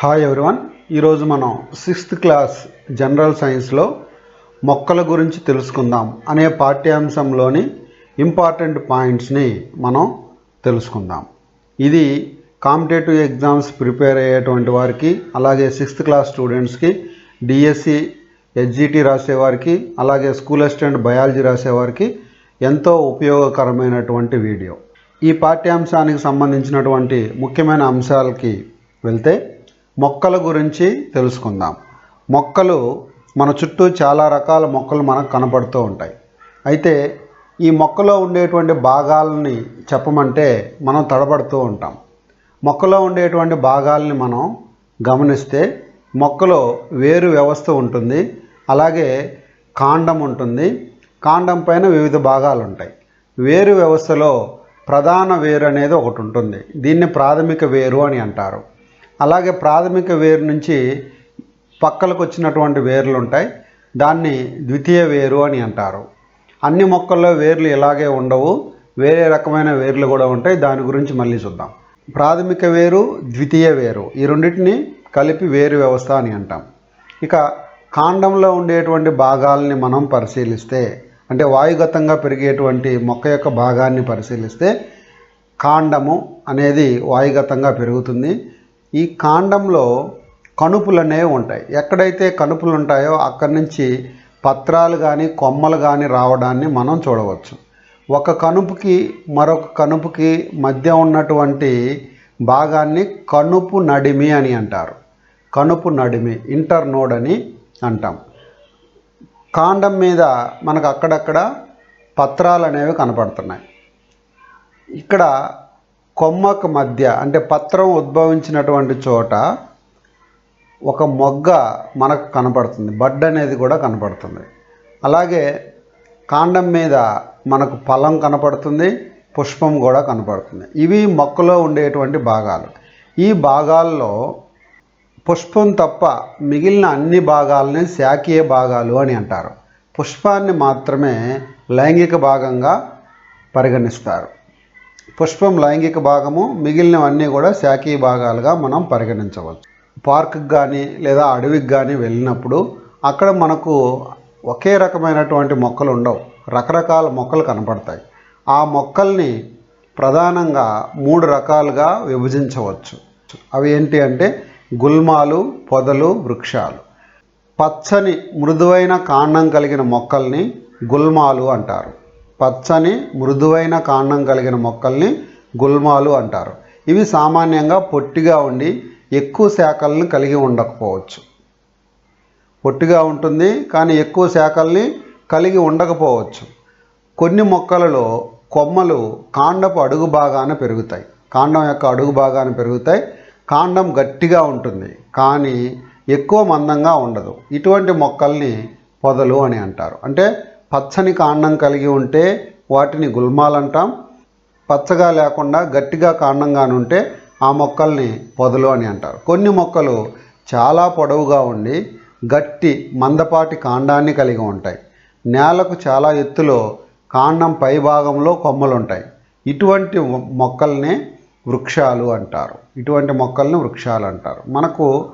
Hi everyone ఈరోజు మనం sixth class general సైన్స్లో మొక్కల గురించి తెలుసుకుందాం అనే పాఠ్యాంశంలోని ఇంపార్టెంట్ పాయింట్స్ని మనం తెలుసుకుందాం. ఇది కాంపిటేటివ్ ఎగ్జామ్స్ ప్రిపేర్ అయ్యేటువంటి వారికి అలాగే సిక్స్త్ క్లాస్ స్టూడెంట్స్కి డిఎస్సి హెచ్జిటి రాసేవారికి అలాగే స్కూల్ అసిస్టెంట్ బయాలజీ రాసేవారికి ఎంతో ఉపయోగకరమైనటువంటి వీడియో ఈ పాఠ్యాంశానికి సంబంధించినటువంటి ముఖ్యమైన అంశాలకి వెళ్తే మొక్కల గురించి తెలుసుకుందాం. మొక్కలు మన చుట్టూ చాలా రకాల మొక్కలు మనకు కనపడుతూ ఉంటాయి. అయితే ఈ మొక్కలో ఉండేటువంటి భాగాలని చెప్పమంటే మనం తడబడుతూ ఉంటాం. మొక్కలో ఉండేటువంటి భాగాలని మనం గమనిస్తే మొక్కలో వేరు వ్యవస్థ ఉంటుంది. అలాగే కాండం ఉంటుంది. కాండం పైన వివిధ భాగాలు ఉంటాయి. వేరు వ్యవస్థలో ప్రధాన వేరు అనేది ఒకటి ఉంటుంది. దీన్ని ప్రాథమిక వేరు అని అంటారు. అలాగే ప్రాథమిక వేరు నుంచి పక్కలకు వచ్చినటువంటి వేర్లు ఉంటాయి. దాన్ని ద్వితీయ వేరు అని అంటారు. అన్ని మొక్కల్లో వేర్లు ఇలాగే ఉండవు. వేరే రకమైన వేర్లు కూడా ఉంటాయి. దాని గురించి మళ్ళీ చూద్దాం. ప్రాథమిక వేరు ద్వితీయ వేరు ఈ రెండింటిని కలిపి వేరు వ్యవస్థ అని అంటాం. ఇక కాండంలో ఉండేటువంటి భాగాల్ని మనం పరిశీలిస్తే అంటే వాయుగతంగా పెరిగేటువంటి మొక్క యొక్క భాగాన్ని పరిశీలిస్తే కాండము అనేది వాయుగతంగా పెరుగుతుంది. ఈ కాండంలో కణుపులనే అనేవి ఉంటాయి. ఎక్కడైతే కణుపులు ఉంటాయో అక్కడి నుంచి పత్రాలు కానీ కొమ్మలు కానీ రావడాన్ని మనం చూడవచ్చు. ఒక కణుపుకి మరొక కణుపుకి మధ్య ఉన్నటువంటి భాగాన్ని కణుపు నడిమి అని అంటారు. కణుపు నడిమి ఇంటర్ నోడ్ అని అంటాం. కాండం మీద మనకు అక్కడక్కడ పత్రాలు అనేవి కనపడుతున్నాయి. ఇక్కడ కొమ్మకు మధ్య అంటే పత్రం ఉద్భవించినటువంటి చోట ఒక మొగ్గ మనకు కనపడుతుంది. బడ్ అనేది కూడా కనపడుతుంది. అలాగే కాండం మీద మనకు ఫలం కనపడుతుంది పుష్పం కూడా కనపడుతుంది. ఇవి మొక్కలో ఉండేటువంటి భాగాలు. ఈ భాగాల్లో పుష్పం తప్ప మిగిలిన అన్ని భాగాలని శాఖీయ భాగాలు అని అంటారు. పుష్పాన్ని మాత్రమే లైంగిక భాగంగా పరిగణిస్తారు. పుష్పం లైంగిక భాగము మిగిలినవన్నీ కూడా శాఖీయ భాగాలుగా మనం పరిగణించవచ్చు. పార్క్కి కానీ లేదా అడవికి కానీ వెళ్ళినప్పుడు అక్కడ మనకు ఒకే రకమైనటువంటి మొక్కలు ఉండవు. రకరకాల మొక్కలు కనపడతాయి. ఆ మొక్కల్ని ప్రధానంగా మూడు రకాలుగా విభజించవచ్చు. అవి ఏంటి అంటే గుల్మాలు పొదలు వృక్షాలు. పచ్చని మృదువైన కాండం కలిగిన మొక్కల్ని గుల్మాలు అంటారు. పచ్చని మృదువైన కాండం కలిగిన మొక్కల్ని గుల్మాలు అంటారు. ఇవి సామాన్యంగా పొట్టిగా ఉండి ఎక్కువ శాఖలను కలిగి ఉండకపోవచ్చు. పొట్టిగా ఉంటుంది కానీ ఎక్కువ శాఖల్ని కలిగి ఉండకపోవచ్చు. కొన్ని మొక్కలలో కొమ్మలు కాండపు అడుగు భాగాన పెరుగుతాయి. కాండం యొక్క అడుగు భాగాన పెరుగుతాయి. కాండం గట్టిగా ఉంటుంది కానీ ఎక్కువ మందంగా ఉండదు. ఇటువంటి మొక్కల్ని పొదలు అని అంటారు. అంటే పచ్చని కాండం కలిగి ఉంటే వాటిని గుల్మాలు అంటాం పచ్చగా లేకుండా గట్టిగా కాండంగానుంటే ఉంటే ఆ మొక్కల్ని పొదలు అని అంటారు. కొన్ని మొక్కలు చాలా పొడవుగా ఉండి గట్టి మందపాటి కాండాన్ని కలిగి ఉంటాయి. నేలకు చాలా ఎత్తులో కాండం పై భాగంలో కొమ్మలు ఉంటాయి ఇటువంటి మొక్కల్ని వృక్షాలు అంటారు. ఇటువంటి మొక్కల్ని వృక్షాలు అంటారు. మనకు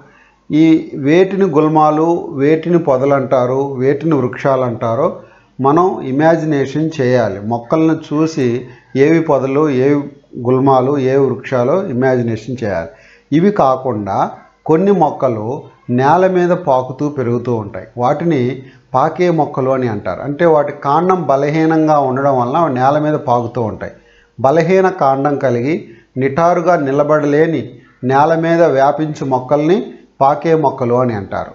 ఈ వేటిని గుల్మాలు వేటిని పొదలు అంటారు వేటిని వృక్షాలు అంటారో మనం ఇమాజినేషన్ చేయాలి. మొక్కలను చూసి ఏవి పొదలు ఏవి గుల్మాలు ఏ వృక్షాలు ఇమాజినేషన్ చేయాలి. ఇవి కాకుండా కొన్ని మొక్కలు నేల మీద పాకుతూ పెరుగుతూ ఉంటాయి. వాటిని పాకే మొక్కలు అని అంటారు. అంటే వాటి కాండం బలహీనంగా ఉండడం వలన నేల మీద పాకుతూ ఉంటాయి. బలహీన కాండం కలిగి నిటారుగా నిలబడలేని నేల మీద వ్యాపించు మొక్కల్ని పాకే మొక్కలు అని అంటారు.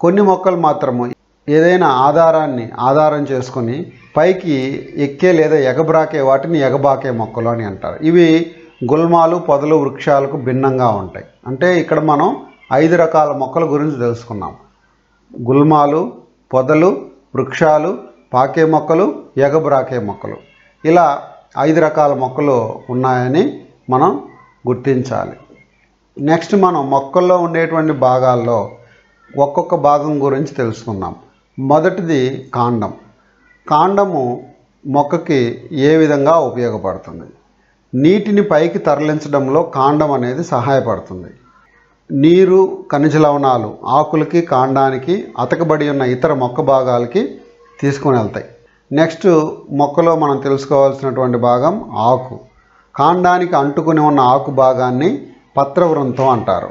కొన్ని మొక్కలు మాత్రము ఏదైనా ఆధారాన్ని ఆధారం చేసుకొని పైకి ఎక్కే లేదా ఎగబ్రాకే వాటిని ఎగబాకే మొక్కలు అని అంటారు. ఇవి గుల్మాలు పొదలు వృక్షాలకు భిన్నంగా ఉంటాయి. అంటే ఇక్కడ మనం ఐదు రకాల మొక్కల గురించి తెలుసుకున్నాం. గుల్మాలు పొదలు వృక్షాలు పాకే మొక్కలు ఎగబ్రాకే మొక్కలు. ఇలా ఐదు రకాల మొక్కలు ఉన్నాయని మనం గుర్తించాలి. నెక్స్ట్ మనం మొక్కల్లో ఉండేటువంటి భాగాల్లో ఒక్కొక్క భాగం గురించి తెలుసుకుందాం. మొదటిది కాండం. కాండము మొక్కకి ఏ విధంగా ఉపయోగపడుతుంది? నీటిని పైకి తరలించడంలో కాండం అనేది సహాయపడుతుంది. నీరు ఖనిజ లవణాలు ఆకులకి కాండానికి అతకబడి ఉన్న ఇతర మొక్క భాగాలకి తీసుకుని వెళ్తాయి. నెక్స్ట్ మొక్కలో మనం తెలుసుకోవాల్సినటువంటి భాగం ఆకు. కాండానికి అంటుకుని ఉన్న ఆకు భాగాన్ని పత్రవృంతం అంటారు.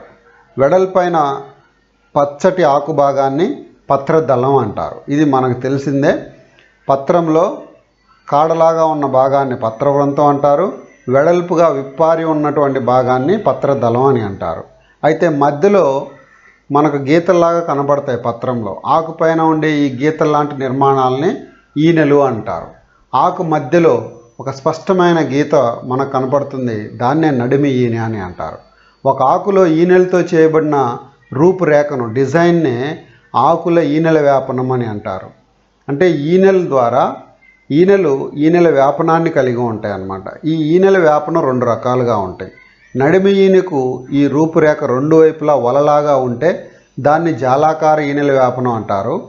వెడల్పైన పచ్చటి ఆకు భాగాన్ని పత్రదళం అంటారు. ఇది మనకు తెలిసిందే. పత్రంలో కాడలాగా ఉన్న భాగాన్ని పత్రవృంతం అంటారు. వెడల్పుగా విప్పారి ఉన్నటువంటి భాగాన్ని పత్రదళం అని అంటారు. అయితే మధ్యలో మనకు గీతల్లాగా కనబడతాయి పత్రంలో. ఆకు పైన ఉండే ఈ గీతల్లాంటి నిర్మాణాలని ఈనెలు అంటారు. ఆకు మధ్యలో ఒక స్పష్టమైన గీత మనకు కనపడుతుంది. దాన్నే నడిమి ఈనె అని అంటారు. ఒక ఆకులో ఈనెలతో చేయబడిన రూపురేఖను డిజైన్నే ఆకుల ఈనెల వ్యాపనం అని అంటారు. అంటే ఈనెల ద్వారా ఈనెలు ఈనెల వ్యాపనాన్ని కలిగి ఉంటాయి అన్నమాట. ఈ ఈనెల వ్యాపనం రెండు రకాలుగా ఉంటాయి. నడిమి ఈనెకు ఈ రూపురేఖ రెండు వైపులా వలలాగా ఉంటే దాన్ని జాలాకార ఈనెల వ్యాపనం అంటారు.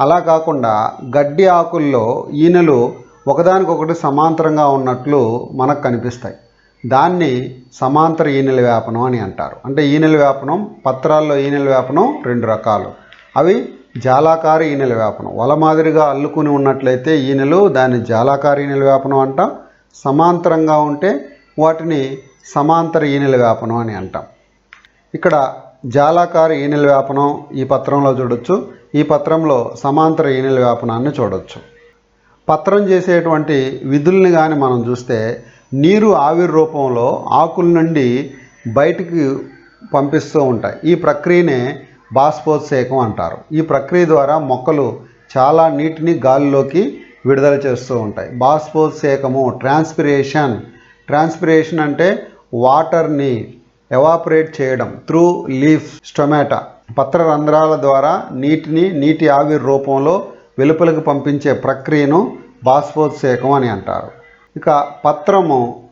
అలా కాకుండా గడ్డి ఆకుల్లో ఈనెలు ఒకదానికొకటి సమాంతరంగా ఉన్నట్లు మనకు కనిపిస్తాయి. దాన్ని సమాంతర ఈనెల వ్యాపనం అని అంటారు. అంటే ఈనెల వ్యాపనం పత్రాల్లో ఈనెల వ్యాపనం రెండు రకాలు. అవి జాలాకార ఈనెల వ్యాపనం. వల మాదిరిగా అల్లుకుని ఉన్నట్లయితే ఈనెలు దాన్ని జాలాకార ఈనెల వ్యాపనం అంటాం. సమాంతరంగా ఉంటే వాటిని సమాంతర ఈనెల వ్యాపనం అని అంటాం. ఇక్కడ జాలాకార ఈనెల వ్యాపనం ఈ పత్రంలో చూడొచ్చు. ఈ పత్రంలో సమాంతర ఈనెల వ్యాపనాన్ని చూడొచ్చు. పత్రం చేసేటువంటి విధుల్ని కానీ మనం చూస్తే నీరు ఆవిరి రూపంలో ఆకుల నుండి బయటికి పంపిస్తూ ఉంటాయి. ఈ ప్రక్రియనే బాష్పోత్సేకం అంటారు. ఈ ప్రక్రియ ద్వారా మొక్కలు చాలా నీటిని గాలిలోకి విడుదల చేస్తూ ఉంటాయి. బాష్పోత్సేకము ట్రాన్స్పిరేషన్. ట్రాన్స్పిరేషన్ అంటే వాటర్ని ఎవాపరేట్ చేయడం త్రూ లీఫ్ స్టొమాటా. పత్ర రంధ్రాల ద్వారా నీటిని నీటి ఆవిరి రూపంలో వెలుపలకు పంపించే ప్రక్రియను బాష్పోత్సేకం అని అంటారు. ఇక పత్రము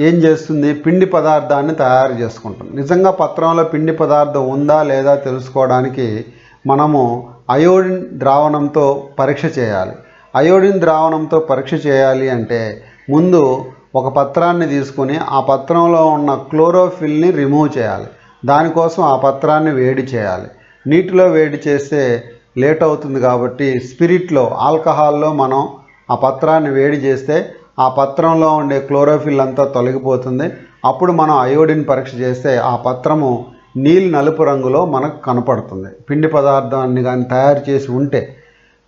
ఏం చేస్తుంది? పిండి పదార్థాన్ని తయారు చేసుకుంటుంది నిజంగా పత్రంలో పిండి పదార్థం ఉందా లేదా తెలుసుకోవడానికి మనము అయోడిన్ ద్రావణంతో పరీక్ష చేయాలి. అయోడిన్ ద్రావణంతో పరీక్ష చేయాలి అంటే ముందు ఒక పత్రాన్ని తీసుకుని ఆ పత్రంలో ఉన్న క్లోరోఫిల్ని రిమూవ్ చేయాలి. దానికోసం ఆ పత్రాన్ని వేడి చేయాలి. నీటిలో వేడి చేస్తే లేట్ అవుతుంది కాబట్టి స్పిరిట్లో ఆల్కహాల్లో మనం ఆ పత్రాన్ని వేడి చేస్తే ఆ పత్రంలో ఉండే క్లోరోఫిల్ అంతా తొలగిపోతుంది. అప్పుడు మనం అయోడిన్ పరీక్ష చేస్తే ఆ పత్రము నీలి నలుపు రంగులో మనకు కనపడుతుంది. పిండి పదార్థాన్ని కానీ తయారు చేసి ఉంటే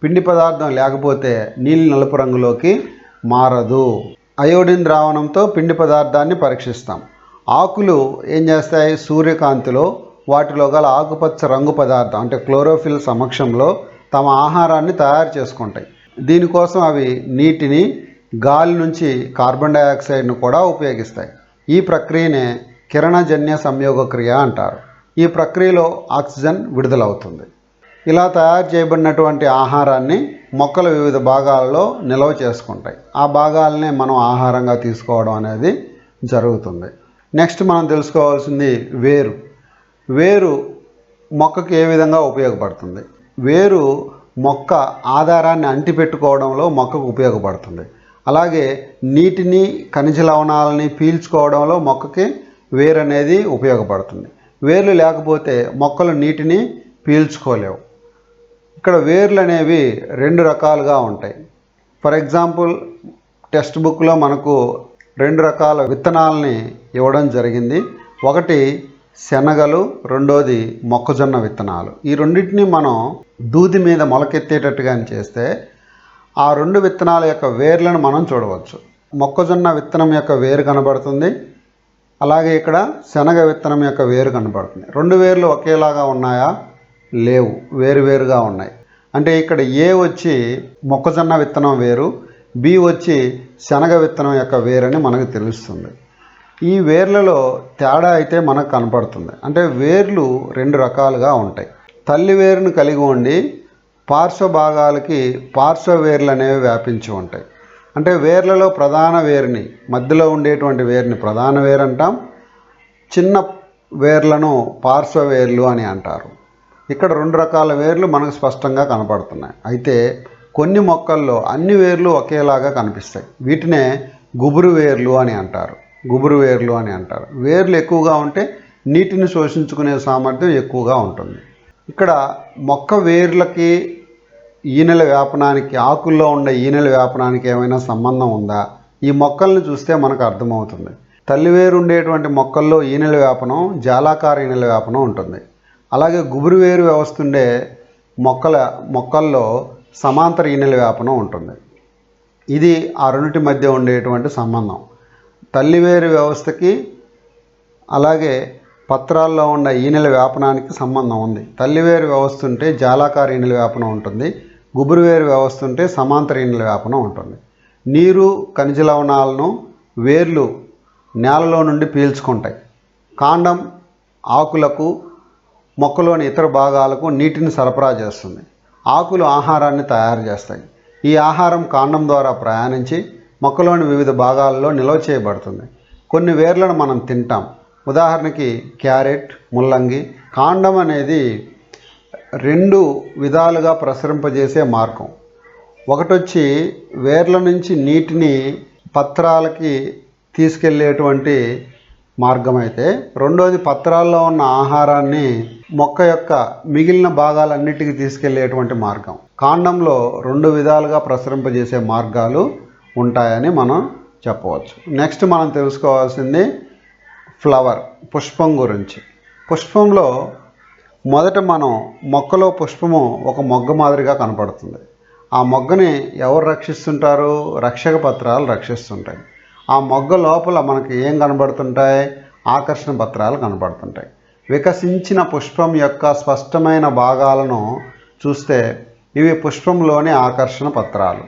పిండి పదార్థం లేకపోతే నీలి నలుపు రంగులోకి మారదు. అయోడిన్ ద్రావణంతో పిండి పదార్థాన్ని పరీక్షిస్తాం. ఆకులు ఏం చేస్తాయి? సూర్యకాంతిలో వాటిలో గల ఆకుపచ్చ రంగు పదార్థం అంటే క్లోరోఫిల్ సమక్షంలో తమ ఆహారాన్ని తయారు చేసుకుంటాయి. దీనికోసం అవి నీటిని గాలి నుంచి కార్బన్ డయాక్సైడ్ను కూడా ఉపయోగిస్తాయి. ఈ ప్రక్రియనే కిరణజన్య సంయోగ క్రియ అంటారు. ఈ ప్రక్రియలో ఆక్సిజన్ విడుదలవుతుంది. ఇలా తయారు చేయబడినటువంటి ఆహారాన్ని మొక్కల వివిధ భాగాలలో నిల్వ చేసుకుంటాయి. ఆ భాగాలనే మనం ఆహారంగా తీసుకోవడం అనేది జరుగుతుంది. నెక్స్ట్ మనం తెలుసుకోవాల్సింది వేరు. వేరు మొక్కకి ఏ విధంగా ఉపయోగపడుతుంది? వేరు మొక్క ఆధారాన్ని అంటిపెట్టుకోవడంలో మొక్కకు ఉపయోగపడుతుంది. అలాగే నీటిని ఖనిజ లవణాలని పీల్చుకోవడంలో మొక్కకి వేరు అనేది ఉపయోగపడుతుంది. వేర్లు లేకపోతే మొక్కలు నీటిని పీల్చుకోలేవు. ఇక్కడ వేర్లు అనేవి రెండు రకాలుగా ఉంటాయి. ఫర్ ఎగ్జాంపుల్ టెక్స్ట్ బుక్లో మనకు రెండు రకాల విత్తనాలని ఇవ్వడం జరిగింది. ఒకటి శనగలు రెండోది మొక్కజొన్న విత్తనాలు. ఈ రెండింటిని మనం దూది మీద మొలకెత్తేటట్టుగా చేస్తే ఆ రెండు విత్తనాల యొక్క వేర్లను మనం చూడవచ్చు. మొక్కజొన్న విత్తనం యొక్క వేరు కనబడుతుంది. అలాగే ఇక్కడ శనగ విత్తనం యొక్క వేరు కనబడుతుంది. రెండు వేర్లు ఒకేలాగా ఉన్నాయా? లేవు. వేరువేరుగా ఉన్నాయి. అంటే ఇక్కడ ఏ వచ్చి మొక్కజొన్న విత్తనం వేరు బి వచ్చి శనగ విత్తనం యొక్క వేరని మనకు తెలుస్తుంది. ఈ వేర్లలో తేడా అయితే మనకు కనపడుతుంది. అంటే వేర్లు రెండు రకాలుగా ఉంటాయి. తల్లి వేరును కలిగి ఉండి పార్శ్వ భాగాలకి పార్శ్వ వేర్లు అనేవి వ్యాపించి ఉంటాయి. అంటే వేర్లలో ప్రధాన వేరుని మధ్యలో ఉండేటువంటి వేరుని ప్రధాన వేరు అంటాం. చిన్న వేర్లను పార్శ్వ వేర్లు అని అంటారు. ఇక్కడ రెండు రకాల వేర్లు మనకు స్పష్టంగా కనపడుతున్నాయి. అయితే కొన్ని మొక్కల్లో అన్ని వేర్లు ఒకేలాగా కనిపిస్తాయి. వీటినే గుబురు వేర్లు అని అంటారు. గుబురు వేర్లు అని అంటారు. వేర్లు ఎక్కువగా ఉంటే నీటిని శోషించుకునే సామర్థ్యం ఎక్కువగా ఉంటుంది. ఇక్కడ మొక్క వేర్లకి ఈనెల వ్యాపనానికి ఆకుల్లో ఉండే ఈనెల వ్యాపనానికి ఏమైనా సంబంధం ఉందా? ఈ మొక్కల్ని చూస్తే మనకు అర్థమవుతుంది. తల్లివేరు ఉండేటువంటి మొక్కల్లో ఈనెల వ్యాపనం జాలాకార ఈనెల వ్యాపనం ఉంటుంది. అలాగే గుబురు వేరు వ్యవస్థ ఉండే మొక్కల మొక్కల్లో సమాంతర ఈనెల వ్యాపనం ఉంటుంది. ఇది ఆ రెండింటి మధ్య ఉండేటువంటి సంబంధం. తల్లివేరు వ్యవస్థకి అలాగే పత్రాల్లో ఉన్న ఈనెల వ్యాపనానికి సంబంధం ఉంది. తల్లివేరు వ్యవస్థ ఉంటే జాలాకార ఈనెల వ్యాపనం ఉంటుంది. గుబురువేరు వ్యవస్థ ఉంటే సమాంతర ఈనెల వ్యాపనం ఉంటుంది. నీరు ఖనిజ లవణాలను వేర్లు నేలలో నుండి పీల్చుకుంటాయి. కాండం ఆకులకు మొక్కలోని ఇతర భాగాలకు నీటిని సరఫరా చేస్తుంది. ఆకులు ఆహారాన్ని తయారు చేస్తాయి. ఈ ఆహారం కాండం ద్వారా ప్రయాణించి మొక్కలోని వివిధ భాగాల్లో నిల్వ చేయబడుతుంది. కొన్ని వేర్లను మనం తింటాం. ఉదాహరణకి క్యారెట్ ముల్లంగి. కాండం అనేది రెండు విధాలుగా ప్రసరింపజేసే మార్గం. ఒకటొచ్చి వేర్ల నుంచి నీటిని పత్రాలకి తీసుకెళ్ళేటువంటి మార్గం అయితే రెండోది పత్రాల్లో ఉన్న ఆహారాన్ని మొక్క యొక్క మిగిలిన భాగాలన్నిటికీ తీసుకెళ్ళేటువంటి మార్గం. కాండంలో రెండు విధాలుగా ప్రసరింపజేసే మార్గాలు ఉంటాయని మనం చెప్పవచ్చు. నెక్స్ట్ మనం తెలుసుకోవాల్సింది ఫ్లవర్ పుష్పం గురించి. పుష్పంలో మొదట మనం మొక్కలో పుష్పము ఒక మొగ్గ మాదిరిగా కనపడుతుంది. ఆ మొగ్గని ఎవరు రక్షిస్తుంటారు? రక్షక పత్రాలు రక్షిస్తుంటాయి. ఆ మొగ్గ లోపల మనకి ఏం కనబడుతుంటాయి? ఆకర్షణ పత్రాలు కనబడుతుంటాయి. వికసించిన పుష్పం యొక్క స్పష్టమైన భాగాలను చూస్తే ఇవి పుష్పంలోని ఆకర్షణ పత్రాలు.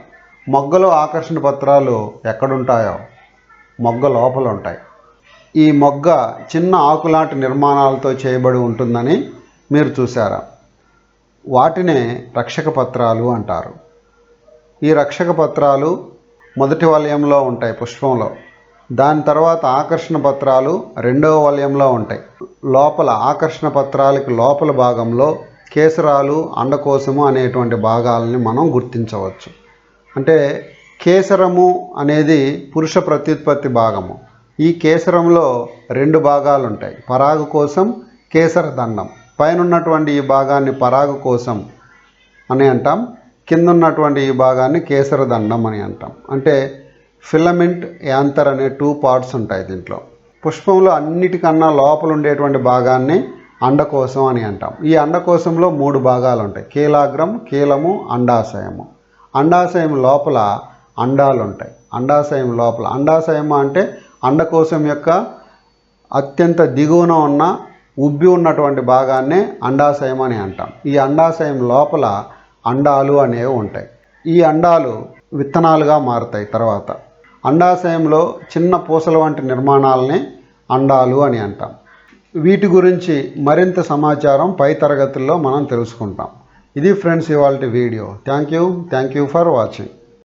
మొగ్గలో ఆకర్షణ పత్రాలు ఎక్కడుంటాయో? మొగ్గ లోపల ఉంటాయి. ఈ మొగ్గ చిన్న ఆకులాంటి నిర్మాణాలతో చేయబడి ఉంటుందని మీరు చూసారా వాటినే రక్షక పత్రాలు అంటారు. ఈ రక్షక పత్రాలు మొదటి వలయంలో ఉంటాయి పుష్పంలో. దాని తర్వాత ఆకర్షణ పత్రాలు రెండవ వలయంలో ఉంటాయి. లోపల ఆకర్షణ పత్రాలకి లోపల భాగంలో కేసరాలు అండకోశము అనేటువంటి భాగాలని మనం గుర్తించవచ్చు. అంటే కేసరము అనేది పురుష ప్రత్యుత్పత్తి భాగము. ఈ కేసరంలో రెండు భాగాలు ఉంటాయి పరాగు కోసం కేసర దండం. పైన ఉన్నటువంటి ఈ భాగాన్ని పరాగు కోసం అని అంటాం. కింద ఉన్నటువంటి ఈ భాగాన్ని కేసర దండం అని అంటాం. అంటే ఫిలమెంట్ యాంతర్ అనే టూ పార్ట్స్ ఉంటాయి దీంట్లో. పుష్పంలో అన్నిటికన్నా లోపల ఉండేటువంటి భాగాన్ని అండకోశం అని అంటాం. ఈ అండకోశంలో మూడు భాగాలు ఉంటాయి కీలాగ్రం కీలము అండాశయము. అండాశయం లోపల అండాలు ఉంటాయి అండాశయం లోపల. అండాశయము అంటే అండకోశం యొక్క అత్యంత దిగువన ఉన్న ఉబ్బి ఉన్నటువంటి భాగాన్నే అండాశయం అని అంటాం. ఈ అండాశయం లోపల అండాలు అనేవి ఉంటాయి. ఈ అండాలు విత్తనాలుగా మారుతాయి తర్వాత. అండాశయంలో చిన్న పూసల వంటి నిర్మాణాలని అండాలు అని అంటాం. వీటి గురించి మరింత సమాచారం పై తరగతుల్లో మనం తెలుసుకుంటాం. ఇది ఫ్రెండ్స్ ఇవాళ video. Thank you. Thank you for watching.